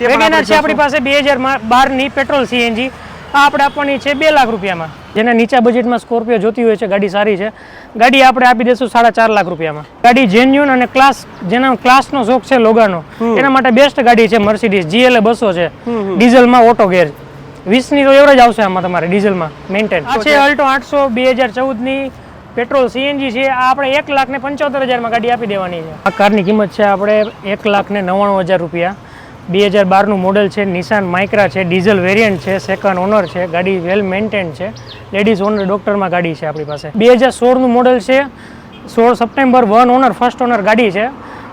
WagonR છે આપણી પાસે બે હજાર બારની પેટ્રોલ સીએનજી. આ આપણે આપવાની છે બે લાખ રૂપિયામાં. જેને નીચા બજેટમાં સ્કોર્પિયો જોતી હોય છે ગાડી સારી છે. ગાડી આપણે આપી દઈશું સાડા ચાર લાખ રૂપિયામાં. ગાડી જેન્યુન અને ક્લાસ જેના ક્લાસનો શોખ છે લોગાનો એના માટે બેસ્ટ ગાડી છે મર્સિડીઝ જીએલએ બસો છે. ડીઝલમાં ઓટો ગેર વીસની તો એવરેજ આવશે આમાં તમારે ડીઝલમાં મેન્ટેન આ છે અલ્ટો આઠસો બે હજાર ચૌદની પેટ્રોલ સીએનજી છે. આ આપણે એક લાખ ને પંચોતેર હજારમાં ગાડી આપી દેવાની છે. આ કારની કિંમત છે આપણે એક લાખ ને નવ્વાણું હજાર રૂપિયા. બે હજાર બારનું મોડલ છે નિશાન માઇક્રા છે ડીઝલ વેરિયન્ટ છે સેકન્ડ ઓનર છે, ગાડી વેલ મેન્ટેન છે. લેડીઝ ઓનર ડૉક્ટરમાં ગાડી છે આપણી પાસે. બે હજાર સોળનું મોડલ છે, સોળ September one owner first owner ગાડી છે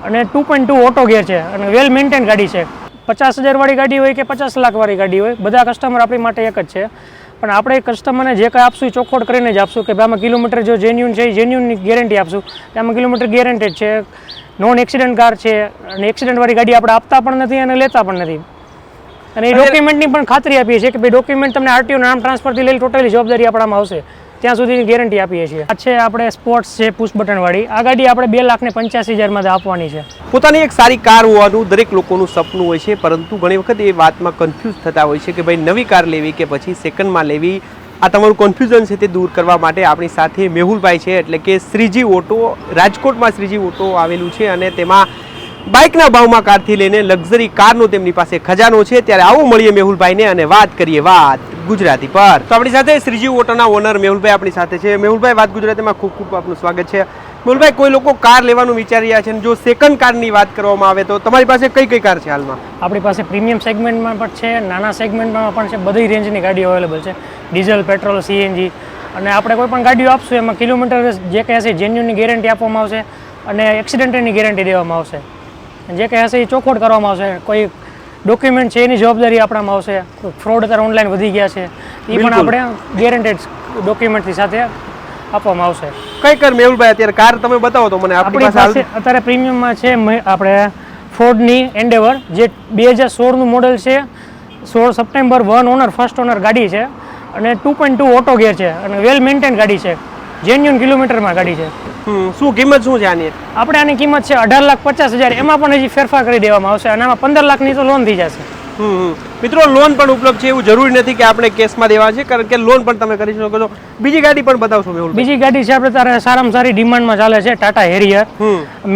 અને two point two auto gear છે અને વેલ મેન્ટેન ગાડી છે. પચાસ હજારવાળી ગાડી હોય કે પચાસ લાખવાળી ગાડી હોય, બધા કસ્ટમર આપણી માટે એક જ છે. પણ આપણે કસ્ટમરને જે કાંઈ આપશું એ ચોખ્ખોટ કરીને જ આપશું કે ભાઈ આમાં કિલોમીટર જો જેન્યુન છે એ જેન્યુનની ગેરંટી આપશું. કે આમાં કિલોમીટર ગેરંટેડ છે. નોન એક્સિડન્ટ કાર છે અને એક્સિડન્ટવાળી ગાડી આપણે આપતા પણ નથી અને લેતા પણ નથી. અને એ ડોક્યુમેન્ટની પણ ખાતરી આપીએ છીએ કે ભાઈ ડોક્યુમેન્ટ તમને આરટીઓ નામ ટ્રાન્સફરથી લઈ ટોટલી જવાબદારી આપણામાં આવશે. ત્યાં સુધીની ગેરંટી આપીએ છીએ. આ છે આપણે સ્પોર્ટ્સ છે પુશ બટનવાળી આ ગાડી આપણે બે લાખ ને પંચ્યાસી હજારમાં આપવાની છે. પોતાની એક સારી કાર હોવાનું દરેક લોકોનું સપનું હોય છે, પરંતુ ઘણી વખત એ વાતમાં કન્ફ્યુઝ થતા હોય છે કે ભાઈ નવી કાર લેવી કે પછી સેકન્ડમાં લેવી. આ તમારું કન્ફ્યુઝન છે તે દૂર કરવા માટે આપણી સાથે મેહુલભાઈ છે, એટલે કે શ્રીજી ઓટો, રાજકોટમાં શ્રીજી ઓટો આવેલું છે અને તેમાં બાઇકના ભાવમાં કારથી લઈને લક્ઝરી કારનો તેમની પાસે ખજાનો છે. ત્યારે આવો મળીએ મેહુલભાઈને અને વાત કરીએ વાત ગુજરાતી પર. તો આપણી સાથે શ્રીજી ઓટોના ઓનર મેહુલભાઈ આપણી સાથે છે. મેહુલભાઈ, વાત ગુજરાતીમાં ખૂબ ખૂબ આપનું સ્વાગત છે. મેહુલભાઈ, કોઈ લોકો કાર લેવાનું વિચારી રહ્યા છે અને જો સેકન્ડ કારની વાત કરવામાં આવે તો તમારી પાસે કઈ કઈ કાર છે હાલમાં? આપણી પાસે પ્રીમિયમ સેગમેન્ટમાં પણ છે, નાના સેગમેન્ટમાં પણ છે, બધી રેન્જની ગાડીઓ અવેલેબલ છે. ડીઝલ, પેટ્રોલ, સીએનજી અને આપણે કોઈ પણ ગાડીઓ આપશું, એમાં કિલોમીટર જે કહે છે જેન્યુનની ગેરંટી આપવામાં આવશે અને એક્સિડન્ટની ગેરંટી દેવામાં આવશે. જે કંઈ હશે એ ચોખવટ કરવામાં આવશે. કોઈ ડોક્યુમેન્ટ છે એની જવાબદારી આપણામાં આવશે. ફ્રોડ અત્યારે ઓનલાઈન વધી ગયા છે. એ પણ આપણે ગેરંટેડ ડોક્યુમેન્ટની સાથે આપવામાં આવશે. કઈ કર મેહુલભાઈ અત્યારે કાર તમે બતાવો તો મને. આપણી પાસે અત્યારે પ્રીમિયમમાં છે આપણે ફોર્ડની એન્ડેવર જે બે હજાર સોળનું મોડલ છે. સોળ September one owner first owner ગાડી છે. અને two point two auto gear છે. અને વેલ મેન્ટેન ગાડી છે. જેન્યુન કિલોમીટરમાં ગાડી છે. શું કિંમત શું છે આની? આપણે આની કિંમત છે અઢાર લાખ પચાસ હજાર. એમાં પણ હજી ફેરફાર કરી દેવામાં આવશે અને આમાં પંદર લાખની તો લોન થઈ જશે. મિત્રો લોન પણ ઉપલબ્ધ છે એવું જરૂરી નથી કે આપણે કેસમાં દેવા છે કારણ કે લોન પણ તમે કરી શકો છો. બીજી ગાડી પણ બતાવશો મેહુલભાઈ બીજી ગાડી છે આપણે તારે સારામાં સારી ડિમાન્ડમાં ચાલે છે ટાટા હેરિયર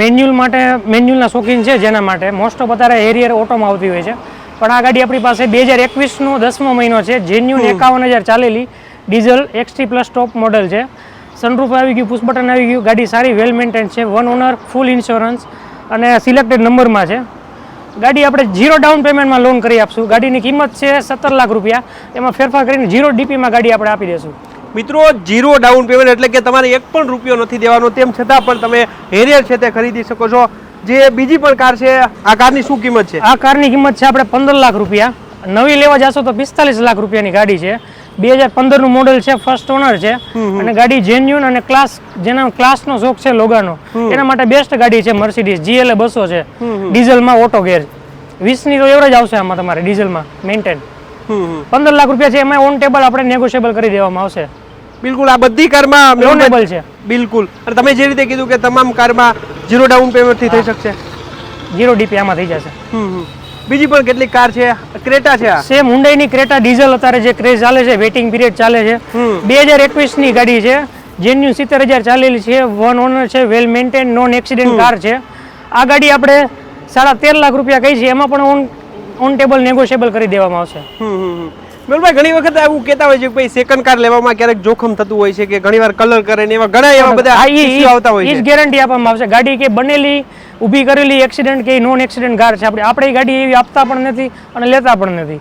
મેન્યુઅલ માટે મેન્યુઅલના શોખીન છે જેના માટે. મોસ્ટ ઓફ અત્યારે હેરિયર ઓટોમાં આવતી હોય છે. પણ આ ગાડી આપણી પાસે બે હજાર એકવીસનો દસમો મહિનો છે. જેન્યુન એકાવન હજાર ચાલેલી. Diesel XT plus top model છે. સનરૂફ આવી ગયું પુશ બટન આવી ગયું ગાડી સારી વેલ મેન્ટેન છે વન ઓનર ફૂલ ઇન્સ્યોરન્સ અને સિલેક્ટેડ નંબરમાં છે. ગાડી આપણે જીરો ડાઉન પેમેન્ટમાં લોન કરી આપશું. ગાડીની કિંમત છે સત્તર લાખ રૂપિયા. એમાં ફેરફાર કરીને જીરો ડીપીમાં ગાડી આપણે આપી દઈશું મિત્રો ઝીરો ડાઉન પેમેન્ટ એટલે કે તમારે એક પણ રૂપિયો નથી દેવાનો. તેમ છતાં પણ તમે હેરિયર છે તે ખરીદી શકો છો. જે બીજી પણ કાર છે આ કારની શું કિંમત છે? આ કારની કિંમત છે આપણે પંદર લાખ રૂપિયા. નવી લેવા જશો તો પિસ્તાલીસ લાખ રૂપિયાની ગાડી છે. બે હજાર પંદરનું મોડલ છે ફર્સ્ટ ઓનર છે. અને ગાડી જેન્યુન અને ક્લાસ જેના ક્લાસનો શોખ છે લોગાનો. એના માટે બેસ્ટ ગાડી છે મર્સિડીઝ જીએલએ બસો છે. ડીઝલમાં ઓટો ગેર વીસની તો એવરેજ આવશે આમાં તમારે ડીઝલમાં મેન્ટેન હમ, હમ. પંદર લાખ રૂપિયા છે એમાં ઓન ટેબલ આપણે નેગોશિયેબલ કરી દેવામાં આવશે. બિલકુલ આ બધી કારમાં લોનેબલ છે. બિલકુલ. અને તમે જે રીતે કીધું કે તમામ કારમાં ઝીરો ડાઉન પેમેન્ટથી થઈ શકશે? ઝીરો ડીપી આમાં થઈ જશે. હમ, હમ. બીજી પણ કેટલીક કાર છે? ક્રેટા છે આ? સેમ હુંડાઈની ક્રેટા ડીઝલ અત્યારે જે ક્રેઝ ચાલે છે વેટિંગ પીરિયડ ચાલે છે. બે હજાર એકવીસની ગાડી છે. જેન્યુ સિત્તેર હજાર ચાલેલી છે. વન ઓનર છે well maintain non accident car છે. આ ગાડી આપણે સાડા તેર લાખ રૂપિયા કહી છે એમાં પણ ઓન ઓન ટેબલ નેગોશિયેબલ કરી દેવામાં આવશે. મેહુલભાઈ ઘણી વખત એવું કહેતા હોય છે કે ભાઈ સેકન્ડ કાર લેવામાં ક્યારેક જોખમ થતું હોય છે કે ઘણીવાર કલર કરે ને એવા ઘણા એવા બધા ઈ- આવતા હોય છે. ગેરંટી આપવામાં આવશે. ગાડી કે બનેલી ઊભી કરેલી એક્સિડન્ટ કે નોન એક્સિડન્ટ કાર છે. આપણે આપણે ગાડી એવી આપતા પણ નથી અને લેતા પણ નથી.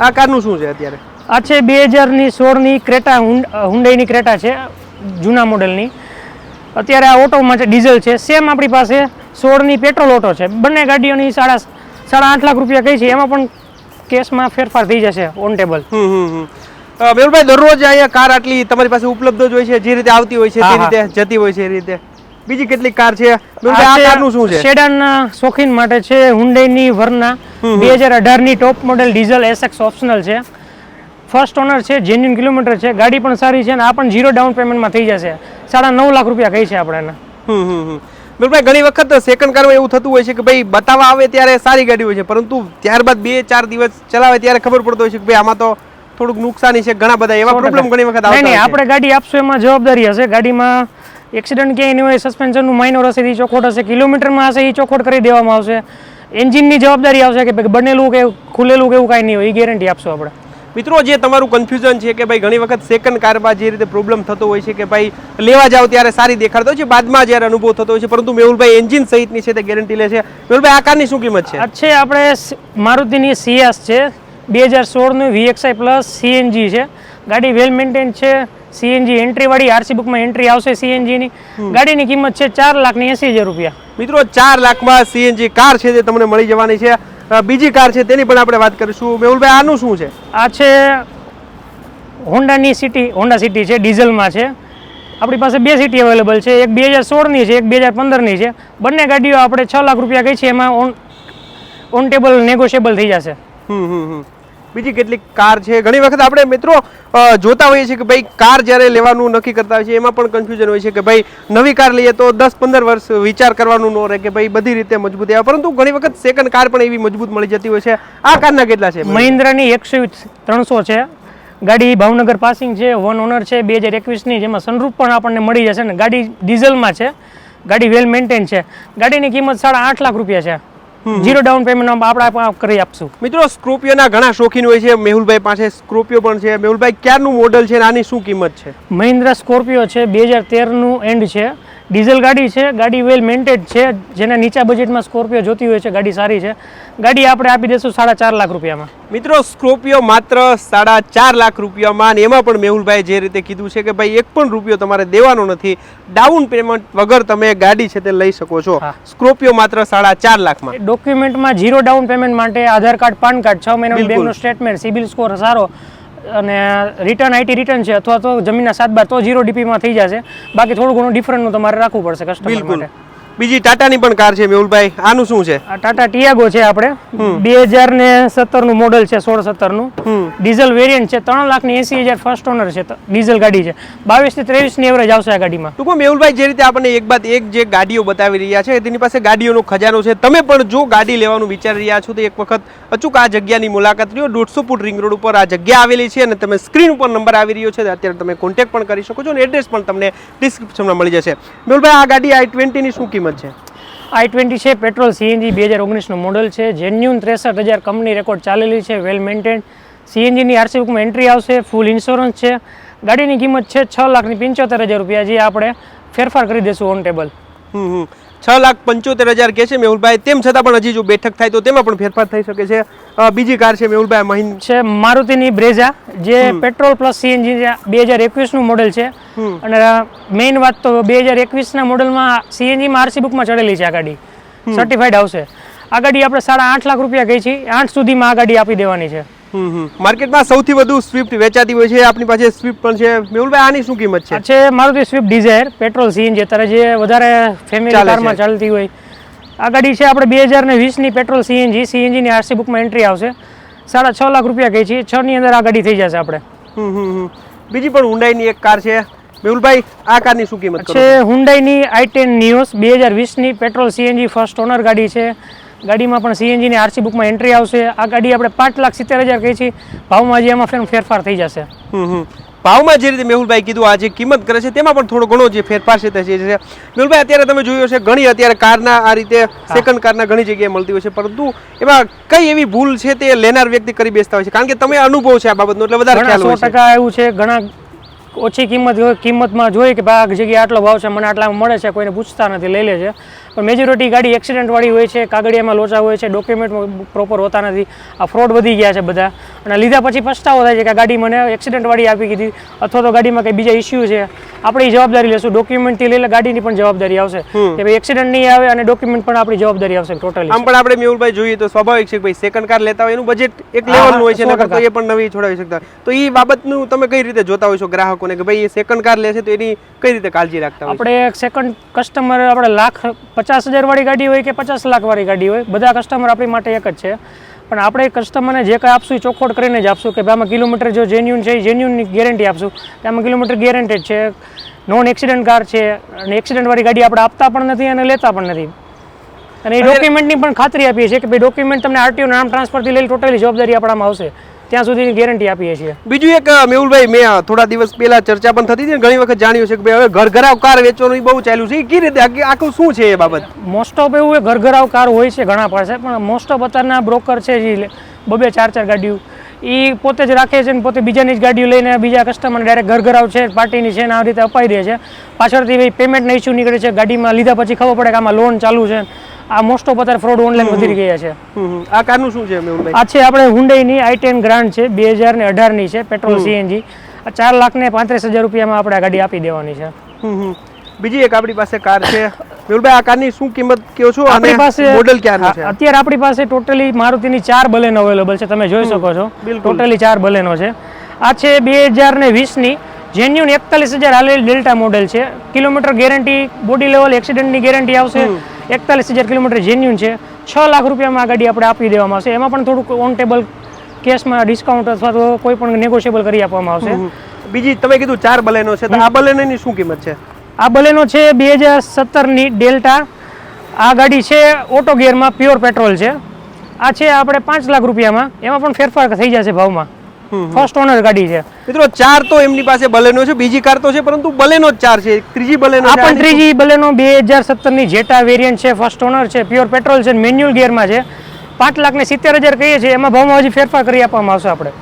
આ કારનું શું છે અત્યારે? આ છે બે હજારની સોળની ક્રેટા હુન્ડાઈની ક્રેટા છે જૂના મોડેલની. અત્યારે આ ઓટોમાં છે ડીઝલ છે. સેમ આપણી પાસે સોળની પેટ્રોલ ઓટો છે. બંને ગાડીઓની સાડા સાડા આઠ લાખ રૂપિયા કહી છે. એમાં પણ કેસમાં ફેરફાર થઈ જશે ઓન ટેબલ મેહુલભાઈ દરરોજ અહીંયા કાર આટલી તમારી પાસે ઉપલબ્ધ જ હોય છે જે રીતે આવતી હોય છે તે. રીતે જતી હોય છે એ રીતે. બીજી કેટલીક કાર છે? કારનું શું છે? સેડાન શોખીન માટે છે હુન્ડાઈની વરના બે હજાર અઢારની top model diesel SX optional છે. ફર્સ્ટ ઓનર છે જેન્યુન કિલોમીટર છે ગાડી પણ સારી છે અને આ પણ જીરો ડાઉન પેમેન્ટમાં થઈ જશે. સાડા નવ લાખ રૂપિયા કહી છે આપણે એને. બિલકુલ ઘણી વખત સેકન્ડ કારમાં એવું થતું હોય છે કે ભાઈ બતાવવા આવે ત્યારે સારી ગાડી હોય છે પરંતુ ત્યારબાદ બે ચાર દિવસ ચલાવે ત્યારે ખબર પડતો હોય છે કે ભાઈ આમાં તો થોડુંક નુકસાની છે ઘણા બધા એવા પ્રોબ્લેમ ઘણી વખત આવે નહીં. આપણે ગાડી આપશું એમાં જવાબદારી હશે. ગાડીમાં એક્સિડન્ટ ક્યાંય નહીં હોય સસ્પેન્શનનું માઇનોર હશે એ ચોખોટ હશે કિલોમીટરમાં હશે એ ચોખોટ કરી દેવામાં આવશે. એન્જિનની જવાબદારી આવશે કે ભાઈ બનેલું કે ખુલેલું કે એવું કાંઈ નહીં હોય એ ગેરંટી આપશું આપણે. મિત્રો જે તમારું કન્ફ્યુઝન છે કે ભાઈ ઘણી વખત સેકન્ડ કારમાં જે રીતે પ્રોબ્લેમ થતો હોય છે કે ભાઈ લેવા જાઓ ત્યારે સારી દેખાડતો હોય છે બાદમાં જ્યારે અનુભવ થતો હોય છે પરંતુ મેહુલભાઈ એન્જિન સહિતની છે તે ગેરંટી લે છે. મેહુલભાઈ આ કારની શું કિંમત છે? છે આપણે મારુતિની સીએસ છે બે હજાર સોળનું વીએક્સઆઈ પ્લસ સીએનજી છે. ગાડી વેલ મેન્ટેન છે સીએનજી એન્ટ્રીવાળી આરસી બુકમાં એન્ટ્રી આવશે સીએનજીની ગાડીની કિંમત છે ચાર લાખની એંસી હજાર રૂપિયા. મિત્રો ચાર લાખમાં સીએનજી કાર છે તે તમને મળી જવાની છે. બીજી કાર છે તેની પણ આપણે વાત કરીશું. મેહુલભાઈ આનું શું છે? આ છે હોન્ડાની સિટી હોન્ડા સિટી છે ડીઝલમાં છે. આપણી પાસે બે સિટી અવેલેબલ છે એક બે હજાર સોળની છે એક બે હજાર પંદરની છે. બંને ગાડીઓ આપણે છ લાખ રૂપિયા કહી છે એમાં ઓન ઓન ટેબલ નેગોશિયેબલ થઈ જશે. હમ હમ હમ. બીજી કેટલીક કાર છે. ઘણી વખત આપણે મિત્રો જોતા હોઈએ છીએ કે ભાઈ કાર જ્યારે લેવાનું નક્કી કરતા હોય છે, એમાં પણ કન્ફ્યુઝન હોય છે કે ભાઈ નવી કાર લઈએ તો દસ પંદર વર્ષ વિચાર કરવાનું ન રહે કે ભાઈ બધી રીતે મજબૂત આવે પરંતુ ઘણી વખત સેકન્ડ કાર પણ એવી મજબૂત મળી જતી હોય છે. આ કારના કેટલા છે? મહિન્દ્રાની એકસો ત્રણસો છે. ગાડી ભાવનગર પાસિંગ છે વન ઓનર છે, બે હજાર એકવીસની જેમાં સનરૂફ પણ આપણને મળી જશે ને ગાડી ડીઝલમાં છે. ગાડી વેલ મેન્ટેન છે. ગાડીની કિંમત સાડા આઠ લાખ રૂપિયા છે. જીરો ડાઉન પેમેન્ટ આપણે કરી આપશું. મિત્રો સ્કોર્પિયોના ઘણા શોખીન હોય છે. મેહુલભાઈ પાસે સ્કોર્પિયો પણ છે. મેહુલભાઈ ક્યારનું મોડલ છે અને આની શું કિંમત છે? મહિન્દ્રા સ્કોર્પિયો છે. બે હજાર તેરનું એન્ડ છે. ડીઝલ ગાડી છે ગાડી વેલ મેન્ટેડ છે જેને નીચા બજેટમાં સ્કોર્પિયો જોતી હોય છે ગાડી સારી છે. ગાડી આપણે આપી દઈશું સાડા ચાર લાખ રૂપિયામાં. મિત્રો સ્કોર્પિયો માત્ર સાડા ચાર લાખ રૂપિયામાં અને એમાં પણ મેહુલભાઈ જે રીતે કીધું છે કે ભાઈ એક પણ રૂપિયો તમારે દેવાનો નથી. ડાઉન પેમેન્ટ વગર તમે ગાડી છે તે લઈ શકો છો. સ્કોર્પિયો માત્ર સાડા ચાર લાખમાં. ડોક્યુમેન્ટમાં ઝીરો ડાઉન પેમેન્ટ માટે આધાર કાર્ડ પાન કાર્ડ છ મહિનાનું. બેંકનું સ્ટેટમેન્ટ સિબિલ સ્કોર સારો. અને રિટર્ન આઈટી રિટર્ન છે અથવા તો જમીનના સાત બાર તો ઝીરો ડીપીમાં થઈ જશે. બાકી થોડું ઘણું ડિફરન્ટનું તમારે રાખવું પડશે કસ્ટમર માટે. બીજી ટાટાની પણ કાર છે મેહુલભાઈ. આનું શું છે? આ ટાટા ટિયાગો છે આપણે. બે હજાર ને સત્તરનું મોડલ છે સોળ સત્તરનું ડીઝલ વેરિયન્ટ છે ત્રણ લાખની એસી હજાર ફર્સ્ટ ઓનર છે ડીઝલ ગાડી છે. બાવીસથી ત્રેવીસની એવરેજ આવશે આ ગાડીમાં. ટૂંકમાં મેહુલભાઈ જે રીતે આપણને એક બાદ એક જે ગાડીઓ બતાવી રહ્યા છે તેની પાસે ગાડીઓનો ખજાનો છે. તમે પણ જો ગાડી લેવાનું વિચારી રહ્યા છો તો એક વખત અચૂક આ જગ્યાની મુલાકાત લ્યો. દોઢસો ફૂટ રિંગ રોડ ઉપર આ જગ્યા આવેલી છે અને તમે સ્ક્રીન ઉપર નંબર આવી રહ્યો છે અત્યારે તમે કોન્ટેક્ટ પણ કરી શકો છો અને એડ્રેસ પણ તમને ડિસ્ક્રિપ્શનમાં મળી જશે. મેહુલભાઈ આ ગાડી આઈ ટ્વેન્ટીની શું કિંમત છે? આઈ ટ્વેન્ટી છે, પેટ્રોલ સીએનજી બે હજાર ઓગણીસનું મોડલ છે. જેન્યુન ત્રેસઠ હજાર કંપની રેકોર્ડ ચાલેલી છે, વેલ મેન્ટેન સીએનજીની આરસી બુકમાં એન્ટ્રી આવશે, ફૂલ ઇન્સ્યોરન્સ છે. ગાડીની કિંમત છે છ લાખની પંચોતેર હજાર રૂપિયા. જે, આપણે ફેરફાર કરી દઈશું ઓન ટેબલ. છ લાખ પંચોતેર હજાર કે છે મેહુલભાઈ. તેમ છતાં પણ હજી જો બેઠક થાય તો તેમાં પણ ફેરફાર થઈ શકે છે. બીજી કાર છે મેહુલભાઈ મહિન છે મારુતિની બ્રેઝા જે પેટ્રોલ પ્લસ સીએનજી બે હજાર એકવીસનું મોડેલ છે. અને મેઇન વાત તો બે હજાર એકવીસના મોડલમાં સીએનજીમાં આરસી બુકમાં ચડેલી છે આ ગાડી. સર્ટિફાઈડ આવશે. આ ગાડી આપણે સાડા આઠ લાખ રૂપિયા ગઈ છે. આઠ સુધીમાં આ ગાડી આપી દેવાની છે. માર્કેટમાં સૌથી વધુ સ્વિફ્ટ વેચાતી હોય છે. આપણી પાસે સ્વિફ્ટ પણ છે. મેહુલભાઈ આની શું કિંમત છે? છે Maruti Swift Dzire petrol CNG અત્યારે જે વધારે ફેમિલી કારમાં ચાલતી હોય. આ ગાડી છે આપણે બે હજાર ને વીસની પેટ્રોલ સીએનજી સીએનજીની આરસી બુકમાં એન્ટ્રી આવશે. સાડા છ લાખ રૂપિયા કહે છે. છ ની અંદર આ ગાડી થઈ જશે આપણે. બીજી પણ હુન્ડાઈની એક કાર છે. મેહુલભાઈ આ કારની શું કિંમત છે હુન્ડાઈની આઈ ટેન ન્યુઝ બે હજાર વીસની પેટ્રોલ સીએનજી ફર્સ્ટ ઓનર ગાડી છે. ગાડીમાં પણ સીએનજીની આરસી બુકમાં એન્ટ્રી આવશે. આ ગાડી આપણે પાંચ લાખ સિત્તેર હજાર કહી છીએ ભાવમાં જે એમાં ફેરફાર થઈ જશે. ભાવમાં જે રીતે મેહુલભાઈ કીધું આ જે કિંમત કરે છે તેમાં પણ થોડો ઘણો જે ફેરફાર છે તે છે. મેહુલભાઈ અત્યારે તમે જોયું છે ઘણી અત્યારે કારના આ રીતે સેકન્ડ કારના ઘણી જગ્યાએ મળતી હોય છે. પરંતુ એમાં કઈ એવી ભૂલ છે તે લેનાર વ્યક્તિ કરી બેસતા હોય છે? કારણ કે તમે અનુભવ છે આ બાબતનો એટલે વધારે ખ્યાલ હોય છે. એવું છે ઘણા ઓછી કિંમત કિંમતમાં જોઈએ કે ભાઈ આ જગ્યાએ આટલો ભાવ છે મને આટલામાં મળે છે કોઈને પૂછતા નથી લઈ લે છે. પણ મેજોરિટી ગાડી એક્સિડન્ટવાળી હોય છે કાગળિયામાં લોચા હોય છે ડોક્યુમેન્ટ પ્રોપર હોતા નથી. આ ફ્રોડ વધી ગયા છે બધા. અને લીધા પછી પસ્તાવો થાય છે કે ગાડી મને એક્સિડન્ટવાળી આપી કીધી અથવા તો ગાડીમાં કંઈ બીજા ઇસ્યુ છે. આપણી જવાબદારી લેશું. ડોક્યુમેન્ટથી લઈને ગાડીની પણ જવાબદારી આવશે. કે ભાઈ એક્સિડન્ટ નહીં આવે અને ડોક્યુમેન્ટ પણ આપણી જવાબદારી આવશે ટોટલી આમ પણ આપણે મેહુલભાઈ જોઈએ તો સ્વાભાવિક છે ભાઈ સેકન્ડ કાર લેતા હોય એનું બજેટ એક લેવલનું હોય છે એ પણ નવી છોડાવી શકતા. તો એ બાબતનું તમે કઈ રીતે જોતા હોય છો ગ્રાહકોને કે ભાઈ એ સેકન્ડ કાર લે છે તો એની કઈ રીતે કાળજી રાખતા આપણે એક સેકન્ડ કસ્ટમર આપણે લાખ પચાસ હજાર વાળી ગાડી હોય કે પચાસ લાખ વાળી ગાડી હોય બધા કસ્ટમર આપણી માટે એક જ છે. પણ આપણે કસ્ટમરને જે કાંઈ આપશું એ ચોખ્ખોટ કરીને જ આપશું કે ભાઈ આમાં કિલોમીટર જો જેન્યુન છે એ જેન્યુનની ગેરંટી આપશું. કે આમાં કિલોમીટર ગેરંટેડ છે નોન એક્સિડન્ટ કાર છે અને એક્સિડન્ટવાળી ગાડી આપણે આપતા પણ નથી અને લેતા પણ નથી. અને એ ડોક્યુમેન્ટની પણ ખાતરી આપીએ છીએ કે ભાઈ ડોક્યુમેન્ટ તમને આરટીઓ નામ ટ્રાન્સફરથી લઈ ટોટલી જવાબદારી આપણામાં આવશે. ત્યાં સુધીની ગેરંટી આપીએ છીએ. બીજું એક મેહુલભાઈ મેં થોડા દિવસ પહેલા ચર્ચા પણ થતી હતી ઘણી વખત જાણ્યું છે કે ભાઈ હવે ઘર ઘરાવ કાર વેચવાનું બહુ ચાલ્યું છે. એ કઈ રીતે? આખી- શું છે એ બાબત? મોસ્ટ ઓફ એવું ઘર ઘરાવ કાર હોય છે ઘણા પાસે પણ મોસ્ટ ઓફ અત્યારના બ્રોકર છે જે બબે ચાર ચાર ગાડીઓ. એ પોતે જ રાખે છે ને પોતે બીજાની જ ગાડીઓ લઈને બીજા કસ્ટમરને ડાયરેક્ટ ઘર ઘર છે પાર્ટીની છે ને આ રીતે અપાઈ દે છે. પાછળથી ભાઈ પેમેન્ટના ઇસ્યુ નીકળે છે ગાડીમાં લીધા પછી ખબર પડે કે આમાં લોન ચાલુ છે. આ મોસ્ટ ઓફ અત્યારે ફ્રોડ ઓનલાઈન વધી ગયા છે. આ કારનું શું છે આ છે આપણે હુંડઈની આઈ ટેન ગ્રાન્ડ છે બે હજાર ને અઢારની છે પેટ્રોલ સીએનજી આ ચાર લાખ ને પાંત્રીસ હજાર રૂપિયામાં આપણે આ ગાડી આપી દેવાની છે. બીજી એક આપણી પાસે કાર છે. મેહુલભાઈ આ કારની શું કિંમત કયો છો? અને આપણી પાસે મોડેલ ક્યારનું છે? અત્યારે આપણી પાસે ટોટલી મારુતિની ચાર બલેનો અવેલેબલ છે. તમે જોઈ શકો છો. ટોટલી ચાર બલેનો છે. આ છે બે હજાર ને વીસની. જેન્યુન એકતાલીસ હજાર હાલેલી ડેલ્ટા મોડેલ છે. કિલોમીટર ગેરંટી બોડી લેવલ એક્સિડન્ટની ગેરંટી આવશે. એકતાલીસ હજાર કિલોમીટર જેન્યુન છે. છ લાખ રૂપિયામાં આ ગાડી આપણે આપી દેવામાં આવશે. એમાં પણ થોડુંક ઓન ટેબલ કેશમાં ડિસ્કાઉન્ટ અથવા તો કોઈ પણ નેગોશિયેબલ કરી આપવામાં આવશે. બીજી તમે કીધું ચાર બલેનો છે. તો આ બલેનોની શું કિંમત છે? આ બલેનો છે બે હજાર સત્તરની ડેલ્ટા. આ ગાડી છે ઓટો ગિયરમાં પ્યોર પેટ્રોલ છે. આ છે આપણે પાંચ લાખ રૂપિયામાં. એમાં પણ ફેરફાર થઈ જશે ભાવમાં. ફર્સ્ટ ઓનર ગાડી છે. મિત્રો ચાર તો એમની પાસે બલેનો છે બીજી કાર તો છે પરંતુ બલેનો જ ચાર છે. ત્રીજી બલેનો આ પણ ત્રીજી બલેનો બે હજાર સત્તરની જેટા વેરિયન્ટ છે ફર્સ્ટ ઓનર છે પ્યોર પેટ્રોલ છે મેન્યુઅલ ગિયરમાં છે. પાંચ લાખ ને સિત્તેર હજાર કહીએ છીએ એમાં ભાવમાં હજી ફેરફાર કરી આપવામાં આવશે આપણે.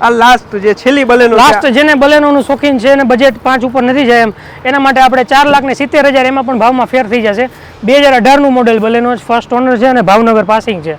આ લાસ્ટ જે છેલ્લી બલેનો લાસ્ટ જેને બલેનોનું શોખીન છે અને બજેટ પાંચ ઉપર નથી જાય એમ. એના માટે આપણે ચાર લાખ ને સિત્તેર હજાર એમાં પણ ભાવમાં ફેર થઈ જશે. બે હજાર અઢારનું મોડેલ બલેનો ફર્સ્ટ ઓનર છે અને ભાવનગર પાસિંગ છે.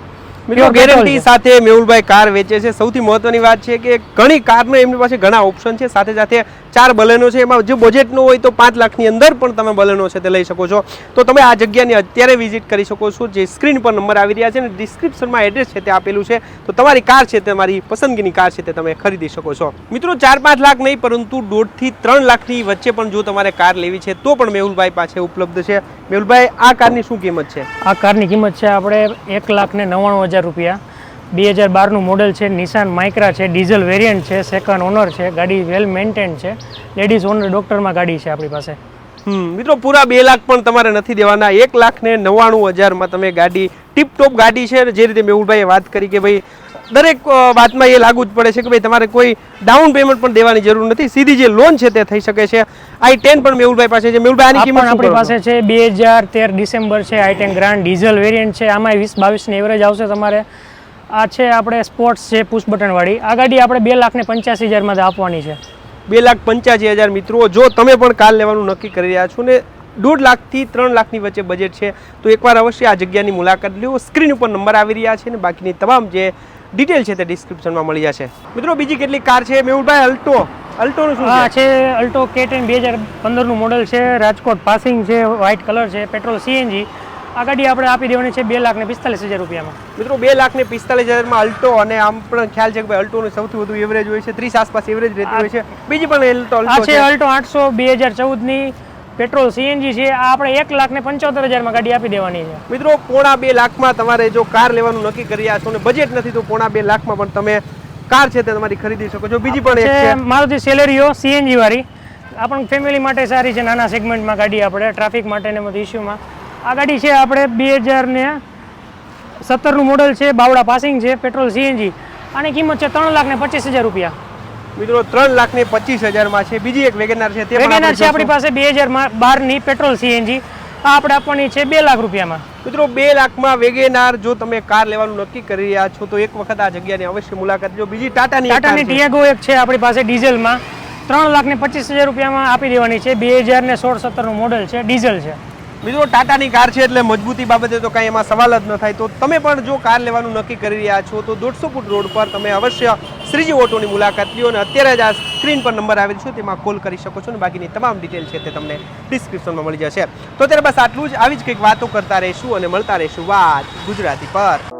ગેરંટી. સાથે મેહુલભાઈ કાર વેચે છે. સૌથી મહત્વની વાત છે કે ઘણી કારનો એમની પાસે ઘણા ઓપ્શન છે. સાથે સાથે ચાર બલેનો છે. એમાં જો બજેટનો હોય તો પાંચ લાખની અંદર પણ તમે બલેનો છે તે લઈ શકો છો. તો તમે આ જગ્યાની અત્યારે વિઝિટ કરી શકો છો. જે સ્ક્રીન પર નંબર આવી રહ્યા છે અને ડિસ્ક્રિપ્શનમાં એડ્રેસ છે તે આપેલું છે. તો તમારી કાર છે તમારી પસંદગીની કાર છે તે તમે ખરીદી શકો છો. મિત્રો ચાર પાંચ લાખ નહીં પરંતુ દોઢથી ત્રણ લાખની વચ્ચે પણ જો તમારે કાર લેવી છે તો પણ મેહુલભાઈ પાસે ઉપલબ્ધ છે. મેહુલભાઈ આ કારની શું કિંમત છે? આ કારની કિંમત છે આપણે એક લાખ ને નવ્વાણું હજાર રૂપિયા. બે હજાર બારનું મોડેલ છે નિશાન માઇક્રા છે ડીઝલ વેરિયન્ટ છે સેકન્ડ ઓનર છે, ગાડી વેલ મેન્ટેન છે. લેડીઝ ઓનર ડોક્ટરમાં ગાડી છે આપણી પાસે. હમ, મિત્રો પૂરા બે લાખ પણ તમારે નથી દેવાના. એક લાખ ને નવ્વાણું હજારમાં તમે ગાડી ટીપટોપ ગાડી છે, જે રીતે મેહુલભાઈએ વાત કરી કે ભાઈ દરેક વાતમાં એ લાગુ જ પડે છે કે ભાઈ તમારે કોઈ ડાઉન પેમેન્ટ પણ દેવાની જરૂર નથી. સીધી જે લોન છે તે થઈ શકે છે. આઈ ટેન પણ મેહુલભાઈ પાસે છે. મેહુલભાઈ આની કિંમત આપણી પાસે છે બે હજાર તેર ડિસેમ્બર છે I ten Grand diesel variant છે. આમાં વીસ બાવીસની એવરેજ આવશે તમારે. આ છે આપણે સ્પોર્ટ્સ છે પુશ બટનવાળી આ ગાડી આપણે બે લાખ ને પંચ્યાસી હજારમાં આપવાની છે. બે લાખ પંચ્યાસી હજાર મિત્રો જો તમે પણ કાર લેવાનું નક્કી કરી રહ્યા છો ને દોઢ લાખથી ત્રણ લાખની વચ્ચે બજેટ છે તો એકવાર અવશ્ય આ જગ્યાની મુલાકાત લ્યો. સ્ક્રીન ઉપર નંબર આવી રહ્યા છે ને બાકીની તમામ જે ડિટેલ છે તે ડિસ્ક્રિપ્શનમાં મળી જશે. મિત્રો બીજી કેટલી કાર છે? મેહુલભાઈ અલ્ટો. અલ્ટોનું શું છે? અલ્ટો કે ટેન બે હજાર પંદરનું મોડલ છે. રાજકોટ પાસિંગ છે વ્હાઇટ કલર છે પેટ્રોલ સીએનજી આ ગાડી આપણે આપી દેવાની છે બે લાખ ને પિસ્તાલીસ હજાર રૂપિયામાં. મિત્રો બે લાખ ને પિસ્તાલીસ હજારમાં અલ્ટો અને આમ પણ ખ્યાલ છે કે ભાઈ અલ્ટોનું સૌથી વધુ એવરેજ હોય છે ત્રીસ આસપાસ એવરેજ રહેતી હોય છે. બીજી પણ અલ્ટો છે. અલ્ટો આઠસો બે હજાર ચૌદની. પેટ્રોલ સીએનજી છે આ આપણે એક લાખ ને પંચોતેર હજારમાં ગાડી આપી દેવાની છે. મિત્રો પોણા બે લાખમાં તમારે જો કાર લેવાનું નક્કી કરી રહ્યા છો ને બજેટ નથી તો પોણા બે લાખમાં પણ તમે કાર છે તે તમારી ખરીદી શકો છો. બીજી પણ છે. મારુતિ સેલેરીઓ સીએનજી વાળી. આપણ ફેમિલી માટે સારી છે નાના સેગમેન્ટમાં ગાડી આપણે ટ્રાફિક માટે ને બધું ઇસ્યુમાં આ ગાડી છે આપણે બે હજાર ને સત્તરનું મોડલ છે બાવડા પાસિંગ છે પેટ્રોલ સીએનજી. આની કિંમત છે ત્રણ લાખ ને પચીસ હજાર રૂપિયા. મિત્રો ત્રણ લાખ ને પચીસ હજારમાં છે. બીજી એક વેગેનાર છે તે વેગેનાર છે આપણી પાસે બે હજાર બારની પેટ્રોલ સીએનજી. આ આપણે આપવાની છે બે લાખ રૂપિયામાં. મિત્રો બે લાખમાં વેગેનાર જો તમે કાર લેવાનું નક્કી કરી રહ્યા છો તો એક વખત આ જગ્યાની અવશ્ય મુલાકાત લો. બીજી ટાટાની ટાટાની ટિયાગો એક છે આપણી પાસે ડીઝલમાં. ત્રણ લાખ ને પચીસ હજાર રૂપિયામાં આપી દેવાની છે. બે હજાર ને સોળ સત્તરનું મોડલ છે ડીઝલ છે. મિત્રો, ટાટાની કાર છે એટલે મજબૂતી બાબતે તો કાંઈ એમાં સવાલ જ ન થાય. તો તમે પણ જો કાર લેવાનું નક્કી કરી રહ્યા છો, તો દોઢસો ફૂટ રોડ પર તમે અવશ્ય શ્રીજી ઓટોની મુલાકાત લ્યો અને અત્યારે જ આ સ્ક્રીન પર નંબર આવેલ છે, તેમાં કોલ કરી શકો છો અને બાકીની તમામ ડિટેલ છે તે તમને ડિસ્ક્રિપ્શનમાં મળી જશે. તો અત્યારે બસ આટલું જ. આવી જ કંઈક વાતો કરતા રહીશું અને મળતા રહીશું વાત ગુજરાતી પર.